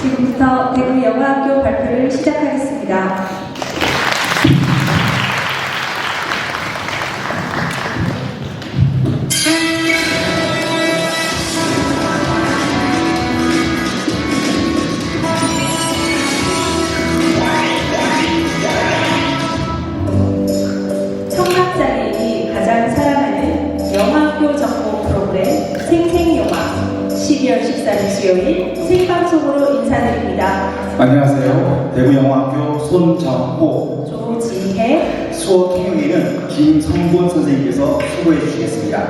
지금부터 대구 영화학교 발표를 시작하겠습니다. 수요일 생방송으로 인사드립니다. 안녕하세요. 대구영화학교 손정호 조지혜, 수어 통역에는 김성곤 선생님께서 수고해 주시겠습니다.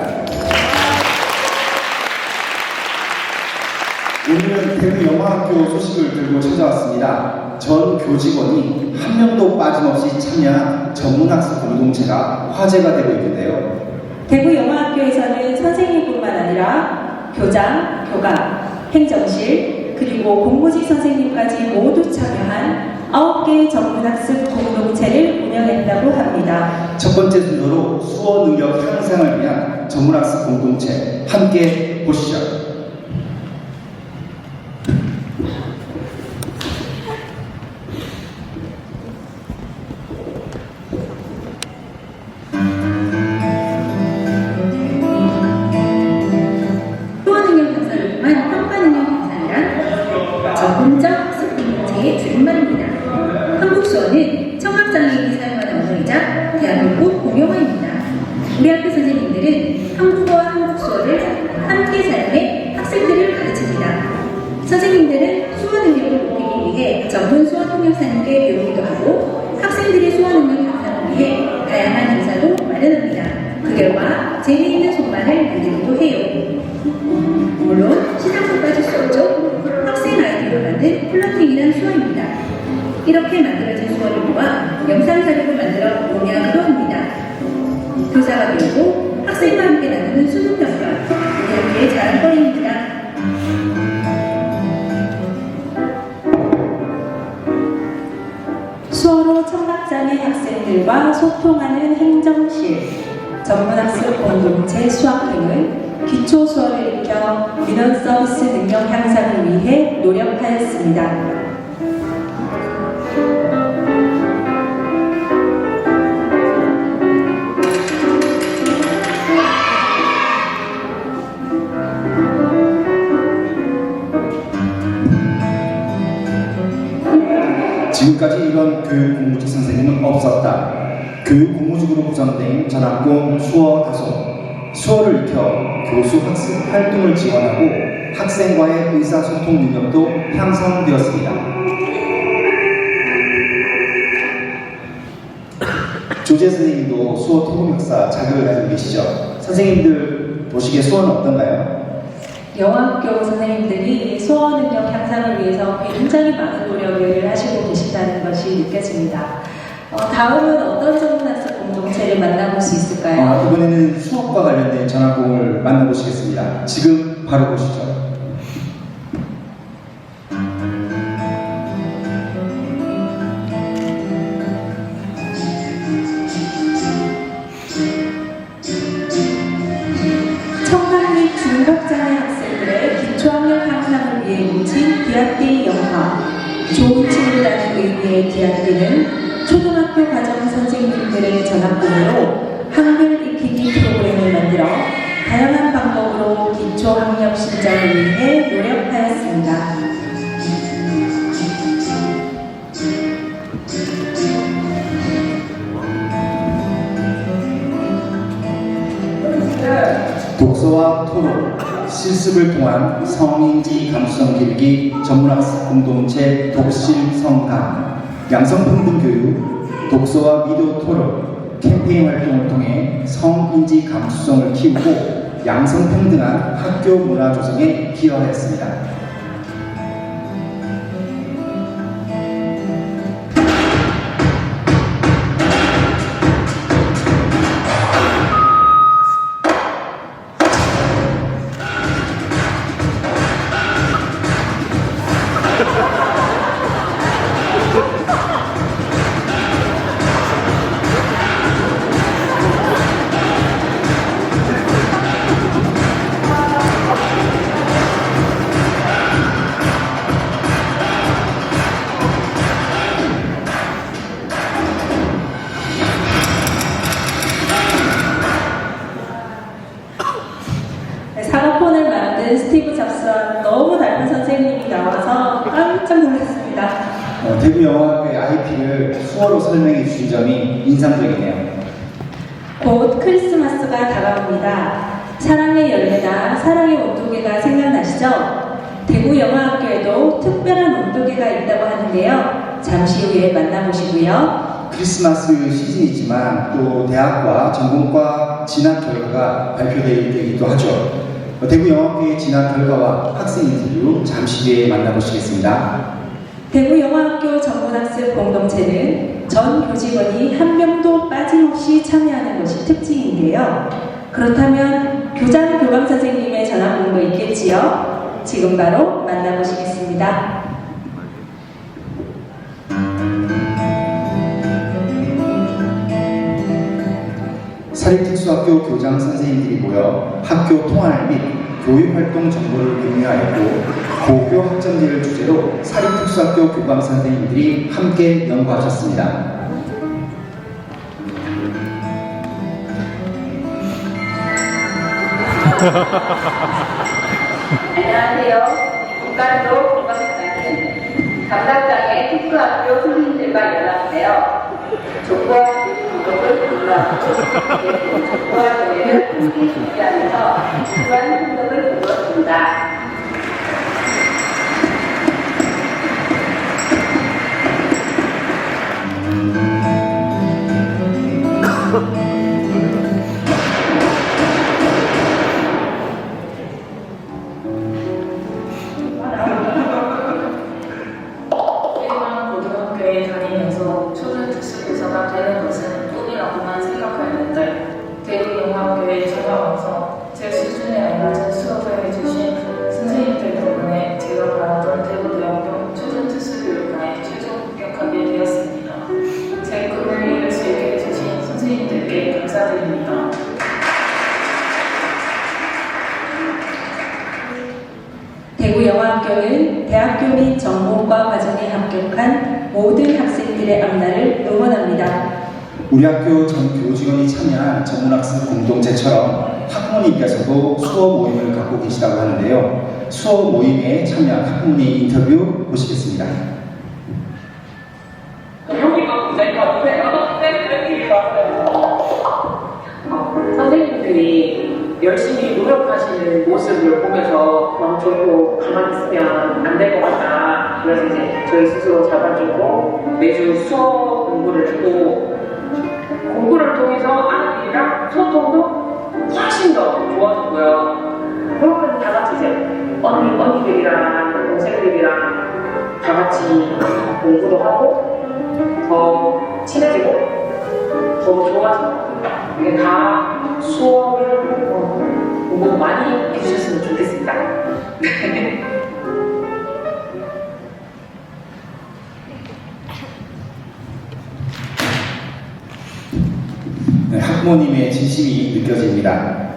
오늘은 대구영화학교 소식을 들고 찾아왔습니다. 전 교직원이 한 명도 빠짐없이 참여한 전문학습 공동체가 화제가 되고 있는데요. 대구 영화학교에서는 선생님뿐만 아니라 교장, 교감, 행정실, 그리고 공무직 선생님까지 모두 참여한 9개의 전문학습 공동체를 운영했다고 합니다. 첫 번째 순서로 수어 능력 향상을 위한 전문학습 공동체 함께 보시죠. 우리 학교 선생님들은 한국 학생들과 소통하는 행정실, 전문학습 공동체 수학 등은 기초 수어를 익혀 민원 서비스 능력 향상을 위해 노력하였습니다. 교육 공무직으로 구성된 전학공 수어 다소 수어를 익혀 교수 학습 활동을 지원하고 학생과의 의사소통 능력도 향상되었습니다. 조재 선생님도 수어 토목역사 자격을 가지고 계시죠? 선생님들 보시기에 수어는 어떤가요? 영화학교 선생님들이 수어 능력 향상을 위해서 굉장히 많은 노력을 하시고 계신다는 것이 느껴집니다. 어, 다음은 어떤 전문학습 공동체를 만나볼 수 아, 있을까요? 이번에는 수업과 관련된 전화공을 만나보시겠습니다. 지금 바로 보시죠. 청각 및 중각장애 학생들의 기초학력 향상을 위해 뭉친 디아띠 영화 좋은 친구라는 의미의 디아띠는 초등학교 과정 선생님들의 전학금으로 한글 익히기 프로그램을 만들어 다양한 방법으로 기초 학력 신장을 위해 노력하였습니다. 독서와 토론, 실습을 통한 성인지 감수성 길기 전문학습 공동체 독실 성강, 양성평등 교육, 독서와 미디어 토론, 캠페인 활동을 통해 성인지 감수성을 키우고 양성평등한 학교 문화 조성에 기여하였습니다. 대구 영화학교의 IP를 수어로 설명해 주신 점이 인상적이네요. 곧 크리스마스가 다가옵니다. 사랑의 열매나 사랑의 온도계가 생각나시죠? 대구 영화학교에도 특별한 온도계가 있다고 하는데요. 잠시 후에 만나보시고요. 크리스마스 시즌이지만 또 대학과 전공과 진학 결과가 발표되기도 하죠. 대구 영화학교의 진학 결과와 학생 인터뷰 잠시 뒤에 만나보시겠습니다. 대구 영화학교 전문학습 공동체는 전 교직원이 한 명도 빠짐없이 참여하는 것이 특징인데요. 그렇다면 교장 교감 선생님의 전학 공도 있겠지요? 지금 바로 만나보시겠습니다. 사립특수학교 교장 선생님들이 모여 학교 통할 및 교육활동 정보를 공유하였고 고교 학점제를 주제로 사립특수학교 교감 선생님들이 함께 연구하셨습니다. 안녕하세요. 국가로 공감사는 감각장애 특수학교 선생님들과 연락되어 족보와 등록을 공유하고 족보와 조회를 함께 준비하면서 필요한 등록을 이루었습니다. 학교는 대학교 및 전공과 과정에 합격한 모든 학생들의 앞날을 응원합니다. 우리 학교 전 교직원이 참여한 전문학습 공동체처럼 학부모님께서도 수업 모임을 갖고 계시다고 하는데요. 수업 모임에 참여한 학부모님 인터뷰 보시겠습니다. 모습을 보면서 좋고 가만히 있으면 안 될 것 같다. 그래서 이제 저희 스스로 잡아주고 매주 수업 공부를 하고 공부를 통해서 아이들이랑 소통도 훨씬 더 좋아졌고요. 그러면 다 같이 이제 언니, 언니들이랑 동생들이랑 다 같이 공부도 하고 더 친해지고 더 좋아지고 이게 다 수업을 어, 공부 많이 해주셨으면 좋겠습니다. 네, 학부모님의 진심이 느껴집니다.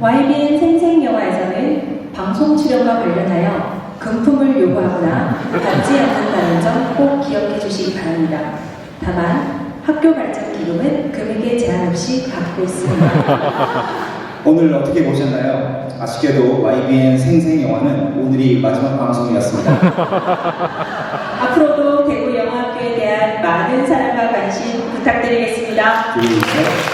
YBN 생생영화에서는 방송 출연과 관련하여 금품을 요구하거나 받지 않는다는 점 꼭 기억해 주시기 바랍니다. 다만 학교 발전 기금은 금액에 제한 없이 받고 있습니다. 오늘 어떻게 보셨나요? 아쉽게도 YBN 생생 영화는 오늘이 마지막 방송이었습니다. 앞으로도 대구 영화학교에 대한 많은 사랑과 관심 부탁드리겠습니다. 둘, 셋.